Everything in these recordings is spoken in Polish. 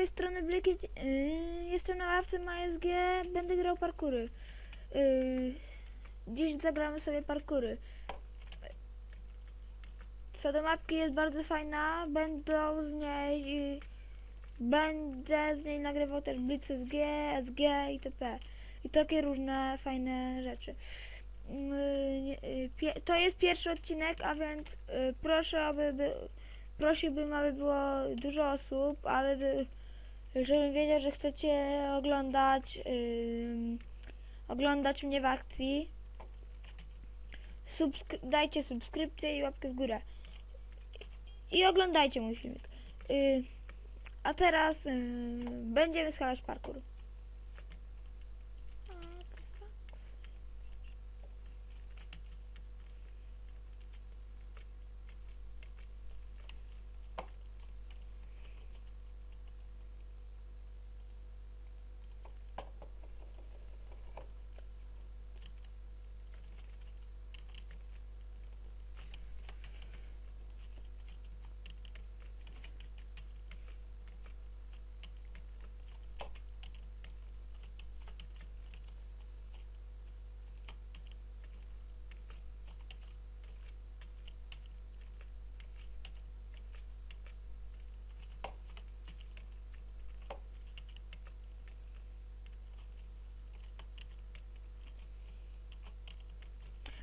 tej strony Bliki, yy, jestem na ławce MySG, będę grał parkury. Yy, dziś zagramy sobie parkury. Co do mapki jest bardzo fajna, będą z niej, yy, będę z niej nagrywał też Blitz SG, SG itp. I takie różne fajne rzeczy. Yy, To jest pierwszy odcinek, a więc yy, proszę, aby by, prosiłbym, aby było dużo osób, ale żebym wiedział, że chcecie oglądać ym, oglądać mnie w akcji. Subskry- dajcie subskrypcję i łapkę w górę. I oglądajcie mój filmik. Y, a teraz y, będziemy skakać parkour.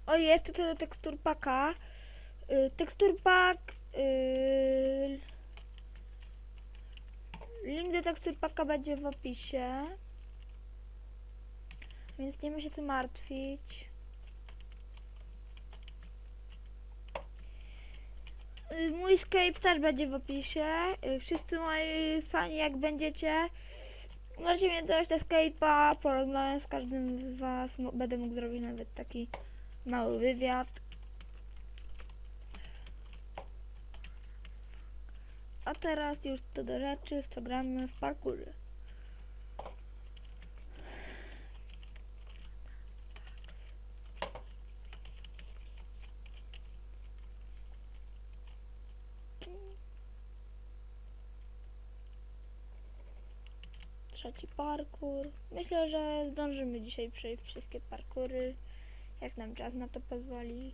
O, jeszcze co do tekstur paka. Y, tekstur pak. Y, link do tekstur paka będzie w opisie. Więc nie ma się tu martwić. Y, Mój Skype też będzie w opisie. Y, Wszyscy moi fani, jak będziecie, możecie mnie dać na Skype'a. Porozmawiam z każdym z Was. Będę mógł zrobić nawet taki mały wywiad. A teraz już to do rzeczy, w co gramy w parkury. Trzeci parkur. Myślę, że zdążymy dzisiaj przejść wszystkie parkury jak nam czas na to pozwoli.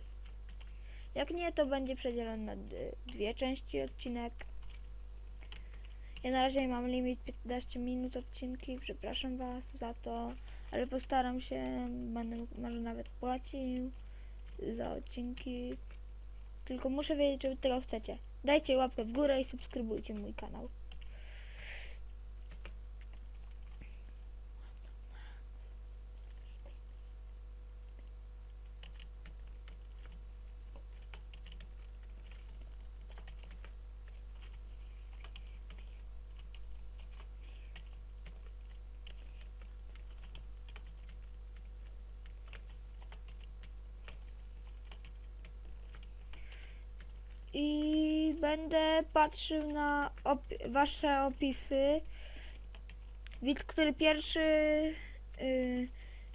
Jak nie, to będzie przedzielony na dwie części odcinek. Ja na razie mam limit 15 minut odcinki, przepraszam Was za to, ale postaram się, będę może nawet płacił za odcinki. Tylko muszę wiedzieć, tego chcecie. Dajcie łapkę w górę i subskrybujcie mój kanał. I będę patrzył na op- wasze opisy. Widz, który pierwszy y,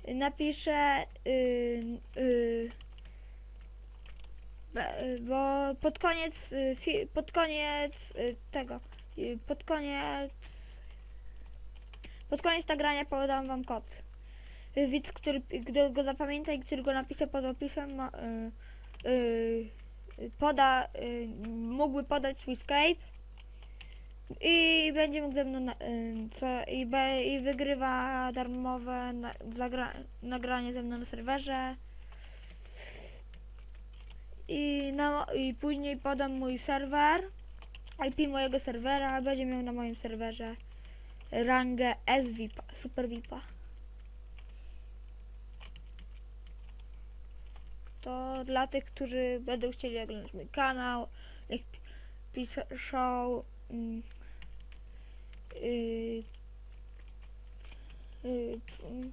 napisze, y, y, bo pod koniec, pod koniec tego, pod koniec, pod koniec nagrania podam wam kod. Widz, który kto go zapamięta i który go napisze pod opisem, ma, poda, y, mógłby podać swój Skype i będzie mógł ze mną na, y, co, i, be, i wygrywa darmowe na, zagra, nagranie ze mną na serwerze. I, na, i później podam mój serwer IP mojego serwera będzie miał na moim serwerze rangę SVIP, Super VIPa to dla tych, którzy będą chcieli oglądać mój kanał, pi- piszą mm, y, y, mm,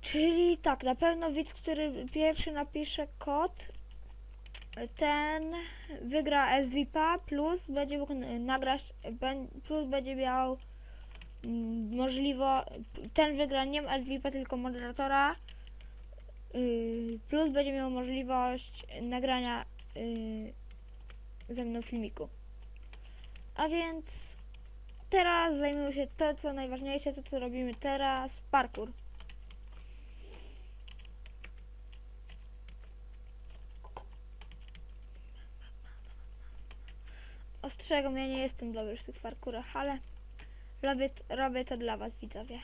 czyli tak, na pewno widz, który pierwszy napisze kod, ten wygra SVP plus będzie mógł nagrać, plus będzie miał mm, możliwo, ten wygra nie SVP tylko moderatora, Yy, plus będzie miał możliwość nagrania yy, ze mną filmiku. A więc teraz zajmujemy się to, co najważniejsze, to co robimy teraz, parkour. Ostrzegam, ja nie jestem dobry w tych parkurach, ale robię, robię to dla was, widzowie.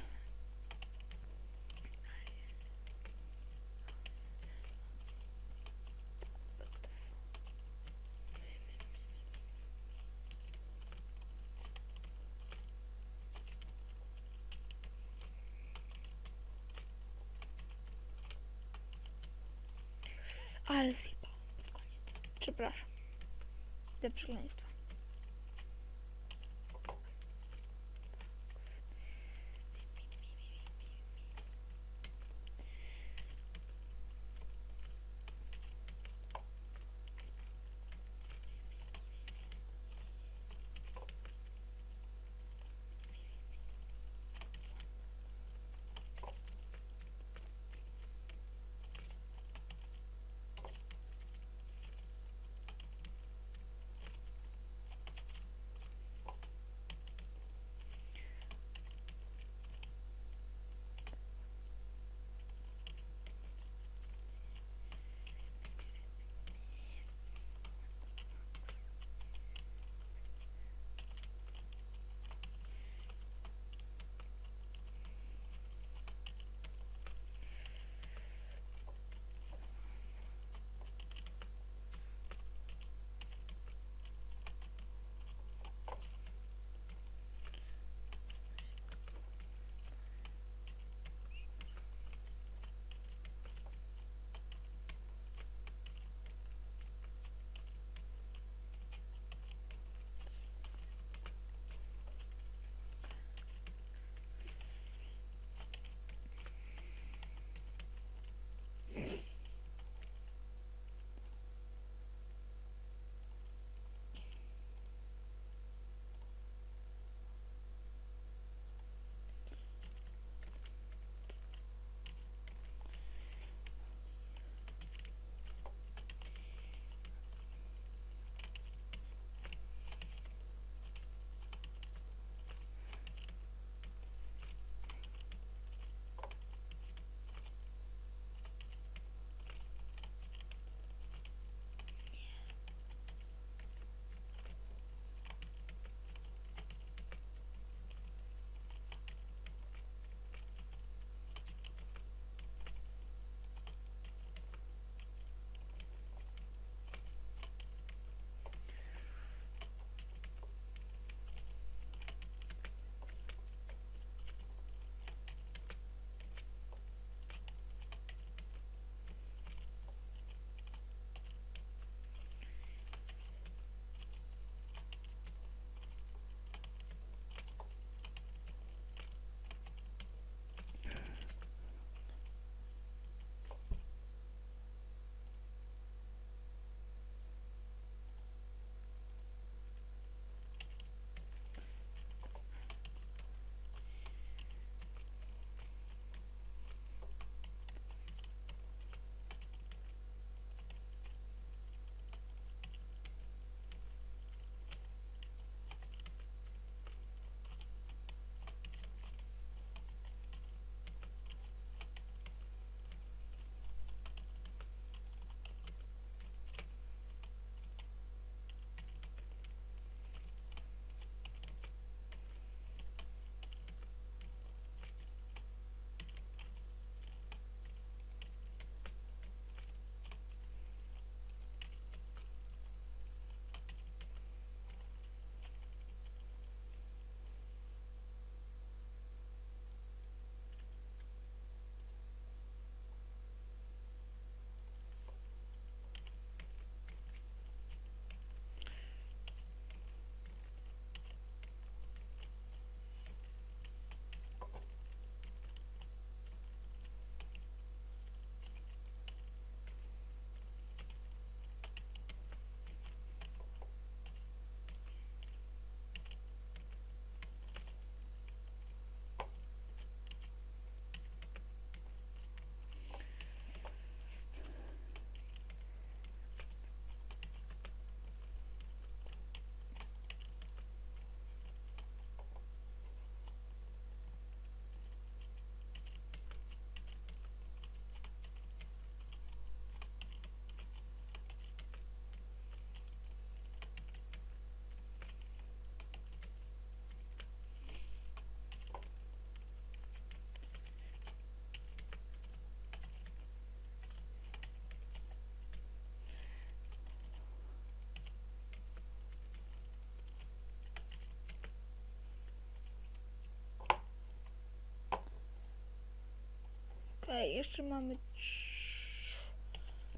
Okej, jeszcze mamy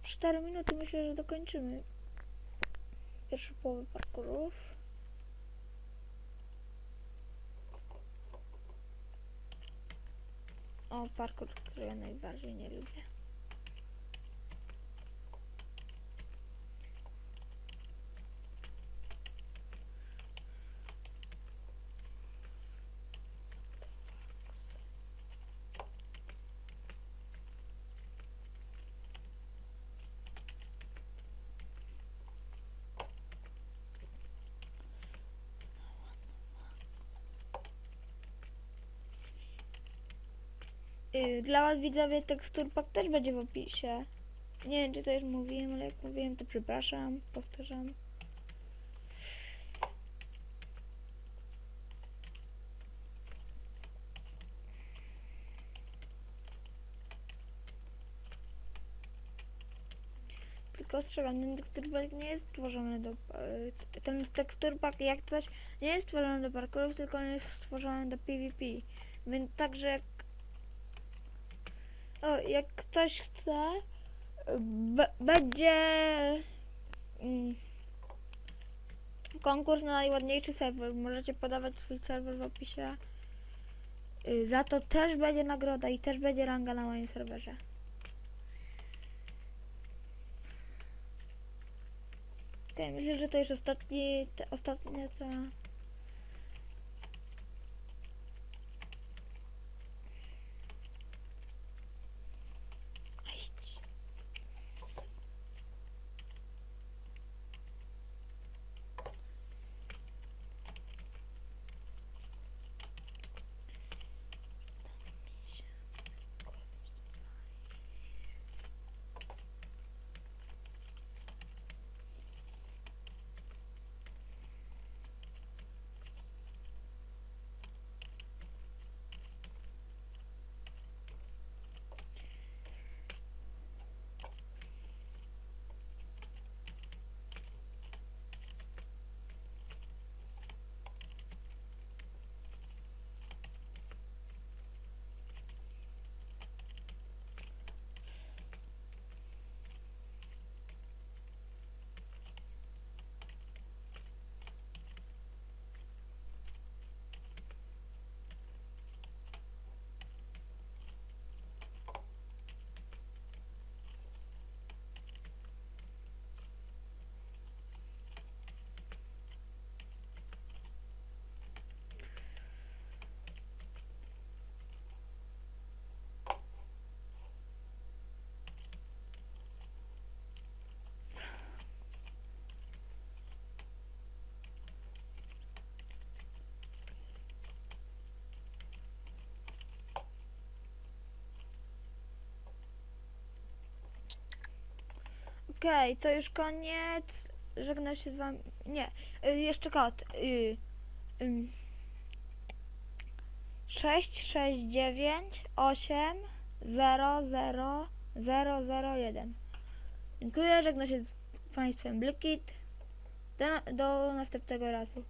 4 minuty. Myślę, że dokończymy pierwszą połowę parkurów. O, parkour, który ja najbardziej nie lubię. Y, Dla was widzowie teksturpak też będzie w opisie. Nie wiem czy to już mówiłem, ale jak mówiłem to przepraszam, powtarzam. Tylko ostrzegam, ten teksturpak nie jest stworzony do... e, Ten teksturpak jak coś nie jest stworzony do parkurów, tylko on jest stworzony do PvP. Więc także jak o, jak ktoś chce, będzie mm, konkurs na najładniejszy serwer. Możecie podawać swój serwer w opisie. Y, Za to też będzie nagroda i też będzie ranga na moim serwerze. Okej, myślę, że to już ostatni, ostatnie co... Okej, to już koniec. Żegnam się z wami. Nie, y, jeszcze kod. Y, ym, 6, 6, 9, 8, 0, 0, 0, 0, 1. Dziękuję, żegnam się z Państwem Blykit. Do, do następnego razu.